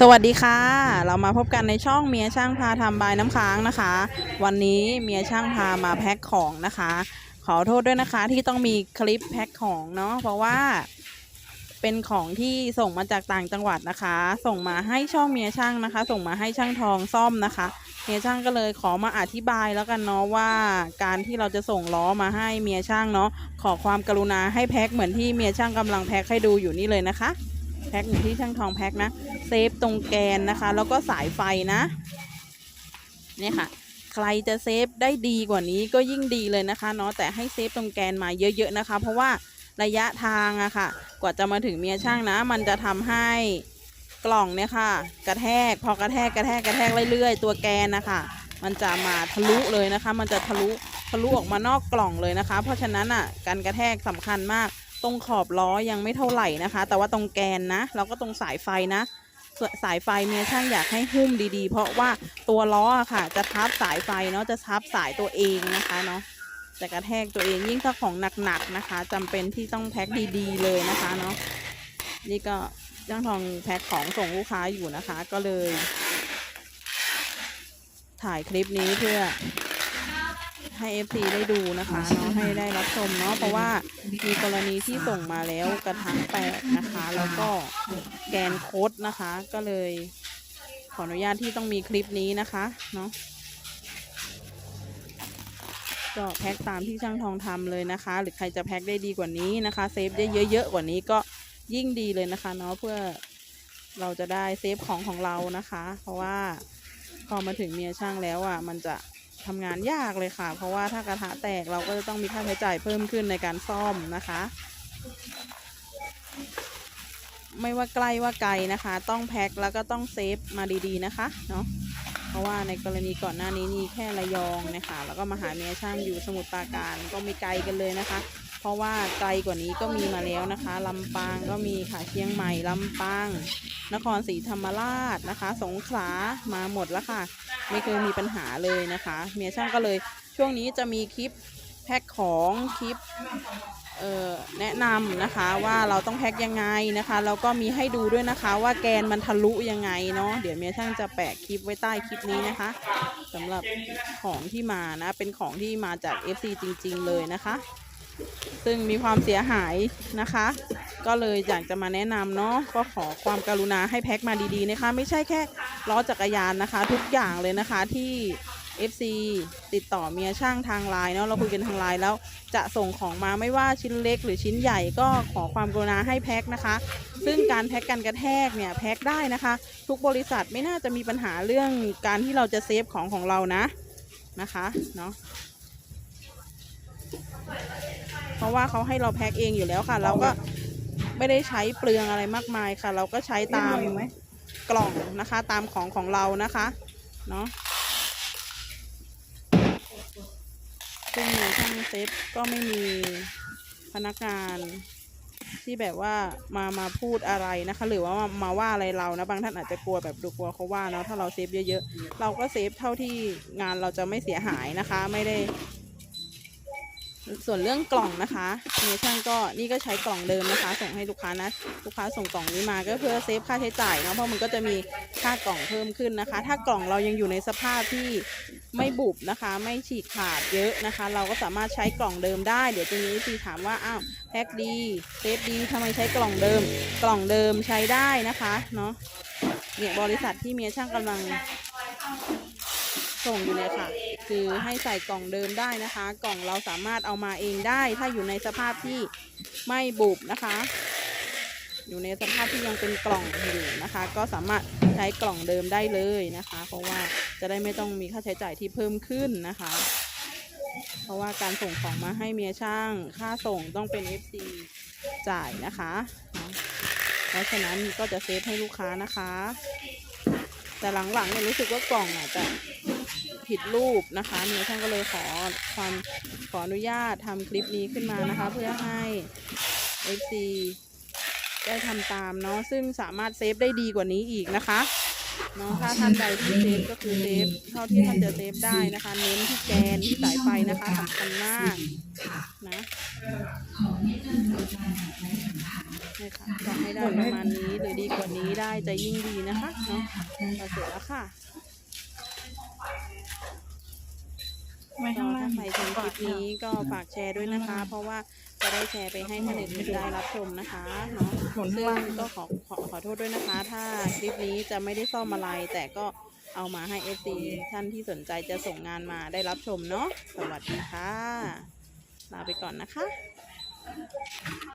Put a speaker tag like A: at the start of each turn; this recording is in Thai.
A: สวัสดีค่ะ เรามาพบกันในช่องเมียช่างพาทำบายน้ำค้างนะคะ วันนี้เมียช่างพามาแพ็คของนะคะ ขอโทษด้วยนะคะที่ต้องมีคลิปแพ็คของเนาะเพราะว่า เป็นของที่ส่งมาจากต่างจังหวัดนะคะ ส่งมาให้ช่องเมียช่างนะคะ ส่งมาให้ช่างทองซ่อมนะคะ เมียช่างก็เลยขอมาอธิบายแล้วกันเนาะว่า การที่เราจะส่งล้อมาให้เมียช่างเนาะขอความกรุณาให้แพ็คเหมือนที่เมียช่างกำลังแพ็คให้ดูอยู่นี่เลยนะคะ แพ็คเหมือนที่ช่างทองแพ็คนะ เซฟตรงแกนนะคะ แล้วก็สายไฟนะ เนี่ยค่ะ ใครจะเซฟได้ดีกว่านี้ก็ยิ่งดีเลยนะคะเนาะ แต่ให้เซฟตรงแกนมาเยอะ ๆ นะคะ เพราะว่าระยะทางอะค่ะ กว่าจะมาถึงเมียช่างนะ มันจะทำให้กล่องเนี่ยค่ะ กระแทก พอกระแทกกระแทกกระแทกเรื่อยๆ ตัวแกนนะคะ มันจะมาทะลุเลยนะคะ มันจะทะลุทะลุออกมานอกกล่องเลยนะคะ เพราะฉะนั้นอะ การกระแทกสำคัญมาก ตรงขอบล้อยังไม่เท่าไหร่นะคะ แต่ว่าตรงแกนนะแล้วก็ตรงสายไฟนะสสายไฟเมียช่างอยากให้หุ้มดีๆ เพราะว่าตัวล้ออะค่ะ จะทับสายไฟเนาะจะทับสายตัวเองนะคะเนาะจะกระแทกตัวเองยิ่งถ้าของหนักๆนะคะจำเป็นที่ต้องแพ็คดีๆ เลยนะคะเนาะนี่ก็ย่างทองแพ็คของส่งลูกค้าอยู่นะคะ ก็เลย ถ่ายคลิปนี้เพื่อ ให้ FC ได้ดูนะคะเนาะให้ได้รับชมเนาะเพราะว่ามีกรณีที่ส่งมาแล้วกระถางแตกนะคะ แล้วก็แกนโคดนะคะ ก็เลยขออนุญาตที่ต้องมีคลิปนี้นะคะเนาะก็แพ็คตามที่ช่างทองทำเลยนะคะ หรือใครจะแพ็คได้ดีกว่านี้นะคะเซฟได้เยอะๆกว่านี้ก็ยิ่งดีเลยนะคะเนาะเพื่อเราจะได้เซฟของของเรานะคะ เพราะว่าพอมาถึงเมียช่างแล้วอะ มันจะ ทำงานยากเลยค่ะ เพราะว่าถ้ากระทะแตกเราก็จะต้องมีค่าใช้จ่ายเพิ่มขึ้นในการซ่อมนะคะ ไม่ว่าใกล้ว่าไกลนะคะ ต้องแพ็คแล้วก็ต้องเซฟมาดีๆนะคะเนาะเพราะว่าในกรณีก่อนหน้านี้นี่แค่ระยองนะคะ แล้วก็มาหาเมียช่างอยู่สมุทรปราการก็ไม่ไกลกันเลยนะคะ เพราะว่าไกลกว่านี้ก็มีมาแล้วนะคะลำปางก็มีค่ะเชียงใหม่ลำปาง นครศรีธรรมราชนะคะ สงขลามาหมดแล้วค่ะ ไม่เคยมีปัญหาเลยนะคะ เมียช่างก็เลยช่วงนี้จะมีคลิปแพ็คของคลิปแนะนำนะคะว่าเราต้องแพ็คยังไงนะคะแล้วก็มีให้ดูด้วยนะคะ ว่าแกนมันทะลุยังไงเนาะเดี๋ยวเมียช่างจะแปะคลิปไว้ใต้คลิปนี้นะคะสำหรับของที่มานะเป็นของที่มาจาก FC จริง ๆ เลยนะคะ ซึ่งมีความเสียหายนะคะ ก็เลยอยากจะมาแนะนำเนาะก็ขอความกรุณาให้แพ็คมาดีๆนะคะ ไม่ใช่แค่ล้อจักรยานนะคะ ทุกอย่างเลยนะคะที่ FC ติดต่อเมียช่างทางไลน์เนาะเราคุยกันทางไลน์แล้วจะส่งของมาไม่ว่าชิ้นเล็กหรือชิ้นใหญ่ก็ขอความกรุณาให้แพ็คนะคะ ซึ่งการแพ็คกันกระแทกเนี่ยแพ็คได้นะคะ ทุกบริษัทไม่น่าจะมีปัญหาเรื่องการที่เราจะเซฟของของเรานะนะคะเนาะ เพราะว่าเขาให้เราแพ็คเองอยู่แล้วค่ะ เราก็ไม่ได้ใช้เปลืองอะไรมากมายค่ะ เราก็ใช้ตามกล่องนะคะ ตามของของเรานะคะเนาะซึ่งในช่างเซฟก็ไม่มีพนักงานที่แบบว่ามามาพูดอะไรนะคะ หรือว่ามามาว่าอะไรเรานะบางท่านอาจจะกลัวแบบดูกลัวเขาว่าเนาะถ้าเราเซฟเยอะๆ เราก็เซฟเท่าที่งานเราจะไม่เสียหายนะคะ ไม่ได้ ส่วนเรื่องกล่องนะคะเนช่างก็นี่ก็ใช้กล่องเดิมนะคะ ส่งให้ลูกค้านะลูกค้าส่งกล่องนี้มาก็เพื่อเซฟค่าใช้จ่ายเนาะเพราะมันก็จะมีค่ากล่องเพิ่มขึ้นนะคะ ถ้ากล่องเรายังอยู่ในสภาพที่ไม่บุบนะคะ ไม่ฉีกขาดเยอะนะคะ เราก็สามารถใช้กล่องเดิมได้ เดี๋ยวทีนี้ซีถามว่าอ้าวแพ็คดีเซฟดีทำไมใช้กล่องเดิม กล่องเดิมใช้ได้นะคะเนาะเนี่ยบริษัทที่เมียช่างกำลัง ส่งอยู่เนี่ยค่ะ คือให้ใส่กล่องเดิมได้นะคะ กล่องเราสามารถเอามาเองได้ ถ้าอยู่ในสภาพที่ไม่บุบนะคะ อยู่ในสภาพที่ยังเป็นกล่องอยู่นะคะ ก็สามารถใช้กล่องเดิมได้เลยนะคะ เพราะว่าจะได้ไม่ต้องมีค่าใช้จ่ายที่เพิ่มขึ้นนะคะ เพราะว่าการส่งของมาให้เมียช่าง ค่าส่งต้องเป็น FC จ่ายนะคะเนาะเพราะฉะนั้นก็จะเซฟให้ลูกค้านะคะ แต่หลังๆเนี่ยรู้สึกว่ากล่องอะจะ ผิดรูปนะคะเมียช่างก็เลยขอความขออนุญาตทำคลิปนี้ขึ้นมานะคะ เพื่อให้ FC ได้ทำตามเนาะซึ่งสามารถเซฟได้ดีกว่านี้อีกนะคะเนาะถ้าท่านใดที่เซฟก็คือเซฟเท่าที่ท่านจะเซฟได้นะคะ เน้นที่แกนที่สายไฟนะคะสำคัญมากนะนี่ค่ะจะให้ได้ประมาณนี้หรือดีกว่านี้ได้จะยิ่งดีนะคะเนาะก็เสร็จแล้วค่ะ
B: ไว้
A: ก็
B: ข้างล่า
A: ถ้างใครชมคลิปนี้ก็ฝากแชร์ด้วยนะคะ เพราะว่าจะได้แชร์ไปให้คนอื่นๆได้รับชมนะคะเนาะ
B: หล่นข้าง
A: ซึ่ง
B: ล่าง
A: ก็ขอขอขอโทษด้วยนะคะ ถ้าคลิปนี้จะไม่ได้ซ่อมอะไร แต่ก็เอามาให้ FC ท่านที่สนใจจะส่งงานมาได้รับชมเนาะสวัสดีค่ะลาไปก่อนนะคะ